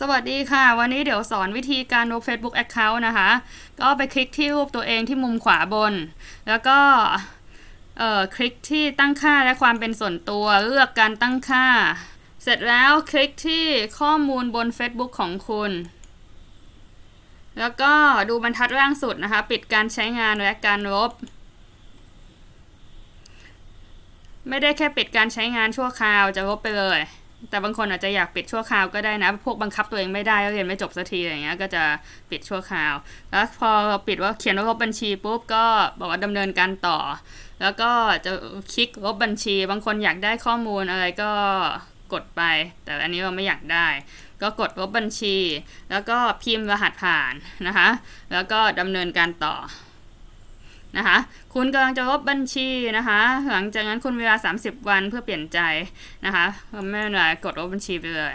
สวัสดีค่ะ วันนี้เดี๋ยวสอนวิธีการลบ Facebook Account นะคะ ก็ไปคลิกที่รูปตัวเองที่มุมขวาบน แล้วก็เอ่อคลิกที่ตั้งค่าและความเป็นส่วนตัวเลือกการตั้งค่า เสร็จแล้วคลิกที่ข้อมูลบน Facebook ของคุณ แล้วก็ดูบรรทัดล่างสุดนะคะ ปิดการใช้งานและการลบ ไม่ได้แค่ปิดการใช้งานชั่วคราวจะลบไปเลย แต่บางคนอาจจะอยากปิดชั่วคราวก็ได้นะ พวกบังคับตัวเองไม่ได้แล้วเรียนไม่จบสักทีอะไรเงี้ย ก็จะปิดชั่วคราว แล้วพอปิดว่าเขียนว่าลบบัญชีปุ๊บก็บอกว่าดำเนินการต่อ แล้วก็จะคลิกลบบัญชี บางคนอยากได้ข้อมูลอะไรก็กดไป แต่อันนี้เราไม่อยากได้ ก็กดลบบัญชี แล้วก็พิมพ์รหัสผ่านนะคะ แล้วก็ดำเนินการต่อ นะคะคุณกำลังจะลบบัญชีนะคะ หลังจากนั้นคุณเวลา 30 วันเพื่อเปลี่ยนใจนะคะไม่เป็นไรกดลบบัญชีไปเลย